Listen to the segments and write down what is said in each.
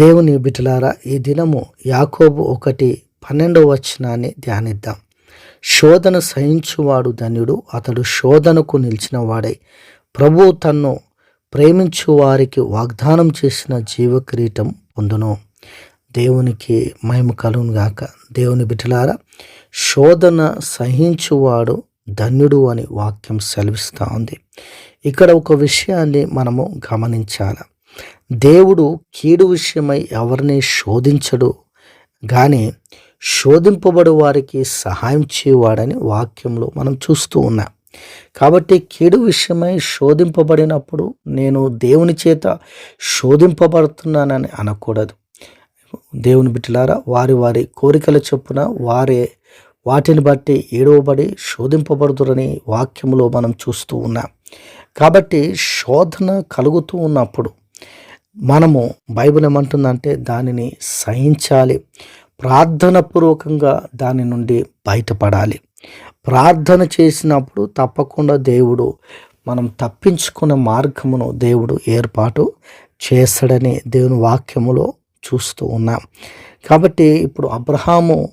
దేవుని బిటలారా ఈ దినము యాకోబు ఒకటి పన్నెండవ వచనాన్ని ధ్యానిద్దాం. శోధన సహించువాడు ధన్యుడు అతడు శోధనకు నిలిచిన వాడై. ప్రభు తన్ను ప్రేమించు వారికి వాగ్దానం చేసిన జీవకిరీటం పొందును. దేవునికి మహిమ కలుగును గాక. దేవుని బిడ్డలారా శోధన సహించువాడు ధన్యుడు అని వాక్యం సెలవిస్తూ ఉంది. ఇక్కడ ఒక విషయాన్ని మనము గమనించాలి? దేవుడు కీడు విషయమై ఎవరిని శోధించడు కానీ శోధింపబడు వారికి సహాయం చేయవాడని వాక్యంలో మనం చూస్తూ ఉన్నాం. కాబట్టి కీడు విషయమై శోధింపబడినప్పుడు నేను దేవుని చేత శోధింపబడుతున్నానని అనకూడదు. దేవుని బిడ్డలారా వారి వారి కోరికల చొప్పున వారే వాటిని బట్టి ఏడవబడి శోధింపబడుతురని వాక్యములో మనం చూస్తూ ఉన్నాం. కాబట్టి శోధన కలుగుతూ ఉన్నప్పుడు మనము బైబిల్ ఏమంటుందంటే దానిని సహించాలి. ప్రార్థనపూర్వకంగా దాని నుండి బయటపడాలి. ప్రార్థన చేసినప్పుడు తప్పకుండా దేవుడు మనం తప్పించుకునే మార్గమును దేవుడు ఏర్పాటు చేస్తాడని దేవుని వాక్యములో చూస్తూ ఉన్నాం. కాబట్టి ఇప్పుడు అబ్రహాము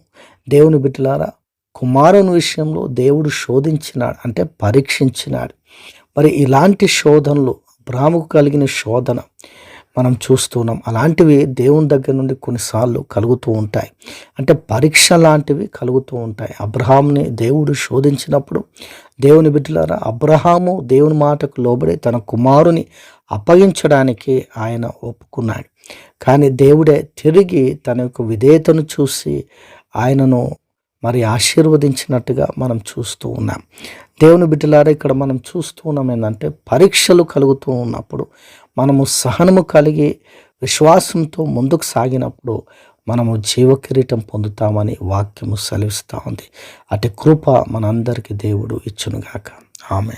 దేవుని బిడ్డలారా కుమారుని విషయంలో దేవుడు శోధించినాడు అంటే పరీక్షించినాడు. మరి ఇలాంటి శోధనలు అబ్రాహ్ముకు కలిగిన శోధన మనం చూస్తున్నాం అలాంటివి దేవుని దగ్గర నుండి కొన్నిసార్లు కలుగుతూ ఉంటాయి. అంటే పరీక్ష లాంటివి కలుగుతూ ఉంటాయి. అబ్రహాంని దేవుడు శోధించినప్పుడు దేవుని బిడ్డలారా అబ్రహాము దేవుని మాటకు లోబడి తన కుమారుని అప్పగించడానికి ఆయన ఒప్పుకున్నాడు. కానీ దేవుడే తిరిగి తన యొక్క విధేయతను చూసి ఆయనను మరి ఆశీర్వదించినట్టుగా మనం చూస్తూ ఉన్నాం. దేవుని బిడ్డలారా ఇక్కడ మనం చూస్తూ ఉన్నాం ఏంటంటే పరీక్షలు కలుగుతూ ఉన్నప్పుడు మనము సహనము కలిగి విశ్వాసంతో ముందుకు సాగినప్పుడు మనము జీవకిరీటం పొందుతామని వాక్యము సెలవిస్తూ ఉంది. అటు కృప మనందరికీ దేవుడు ఇచ్చునుగాక. ఆమె